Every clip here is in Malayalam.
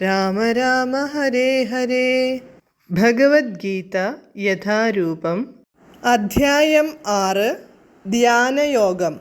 രാമ രാമ ഹരേ ഹരേ ഭഗവത്ഗീത യഥാരൂപം അധ്യായം ആറ് ധ്യാനയോഗം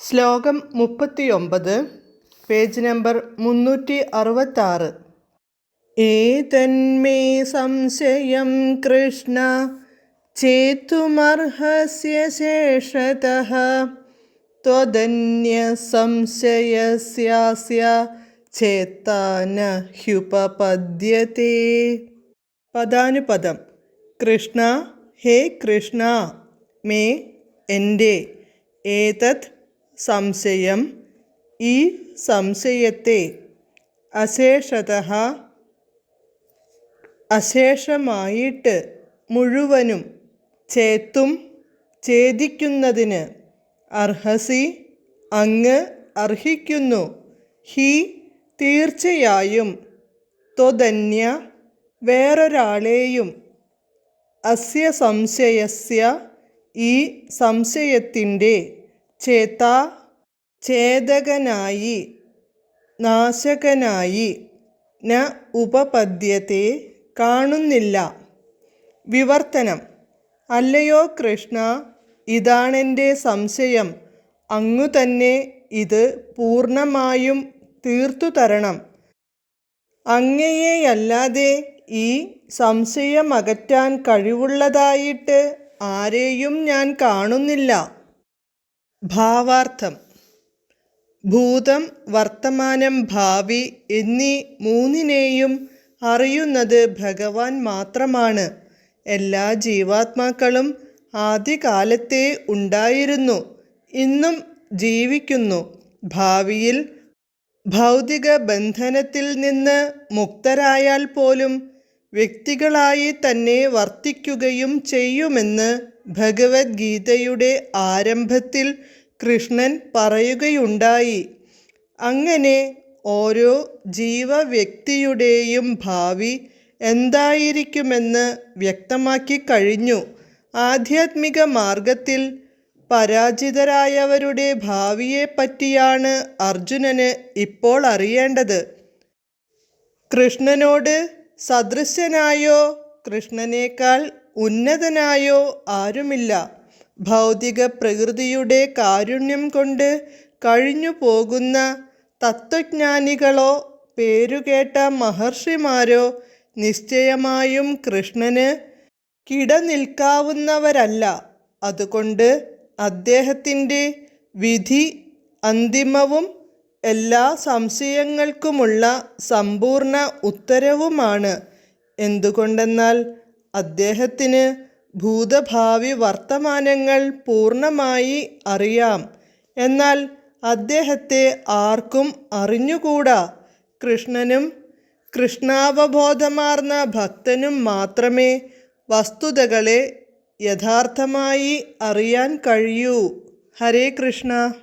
ശ്ലോകം മുപ്പത്തിയൊമ്പത് പേജ് നമ്പർ മുന്നൂറ്റി അറുപത്താറ് ഏതന്മേ സംശയം കൃഷ്ണ ചേത്തുമർഹസ്യ ശേഷതഃ त्वदन्यसंशयस्यास्य ചേത്ത ന ഹ്യുപപദ്യത്തെ പദാനുപദം കൃഷ്ണ ഹേ കൃഷ്ണ മേ എന്റെ। ഏതത് സംശയം ഈ സംശയത്തെ അശേഷത അശേഷമായിട്ട് മുഴുവനും ചേത്തും ഛേദിക്കുന്നതിന് അർഹസി അങ്ങ് അർഹിക്കുന്നു। ഹി തീർച്ചയായും ത്വതന്യ വേറൊരാളെയും അസ്യ സംശയസ്യ ഈ സംശയത്തിന്റെ ചേതാ ഛേദകനായി നാശകനായി ന ഉപപദ്യത്തെ കാണുന്നില്ല. വിവർത്തനം. അല്ലയോ കൃഷ്ണ ഇതാണെന്റെ സംശയം. അങ്ങു തന്നെ ഇത് പൂർണമായും തീർത്തു തരണം അങ്ങയെയല്ലാതെ ഈ സംശയമകറ്റാൻ കഴിവുള്ളതായിട്ട് ആരെയും ഞാൻ കാണുന്നില്ല. ഭാവാർത്ഥം. ഭൂതം വർത്തമാനം ഭാവി എന്നീ മൂന്നിനെയും അറിയുന്നത് ഭഗവാൻ മാത്രമാണ്. എല്ലാ ജീവാത്മാക്കളും ആദ്യകാലത്തെ ഉണ്ടായിരുന്നു. ഇന്നും ജീവിക്കുന്നു. ഭാവിയിൽ ഭൗതിക ബന്ധനത്തിൽ നിന്ന് മുക്തരായാൽ പോലും വ്യക്തികളായി തന്നെ വർത്തിക്കുകയും ചെയ്യുമെന്ന് ഭഗവത്ഗീതയുടെ ആരംഭത്തിൽ കൃഷ്ണൻ പറയുകയുണ്ടായി. അങ്ങനെ ഓരോ ജീവവ്യക്തിയുടെയും ഭാവി എന്തായിരിക്കുമെന്ന് വ്യക്തമാക്കി കഴിഞ്ഞു. ആധ്യാത്മിക മാർഗത്തിൽ പരാജിതരായവരുടെ ഭാവിയെപ്പറ്റിയാണ് അർജുനന് ഇപ്പോൾ അറിയേണ്ടത്. കൃഷ്ണനോട് സദൃശനായോ കൃഷ്ണനേക്കാൾ ഉന്നതനായോ ആരുമില്ല. ഭൗതിക പ്രകൃതിയുടെ കാരുണ്യം കൊണ്ട് കഴിഞ്ഞു പോകുന്ന തത്വജ്ഞാനികളോ പേരുകേട്ട മഹർഷിമാരോ നിശ്ചയമായും കൃഷ്ണന് കിടനിൽക്കാവുന്നവരല്ല. അതുകൊണ്ട് അദ്ദേഹത്തിന്റെ വിധി അന്തിമവും എല്ലാ സംശയങ്ങൾക്കുമുള്ള സമ്പൂർണ ഉത്തരവുമാണ്. എന്തുകൊണ്ടെന്നാൽ അദ്ദേഹത്തിന് ഭൂതഭാവി വർത്തമാനങ്ങൾ പൂർണമായി അറിയാം. എന്നാൽ അദ്ദേഹത്തെ ആർക്കും അറിഞ്ഞുകൂടാ. കൃഷ്ണനും കൃഷ്ണാവബോധമാർന്ന ഭക്തനും മാത്രമേ വസ്തുതകളെ യഥാർത്ഥമായി അറിയാൻ കഴിയൂ. ഹരേ കൃഷ്ണ.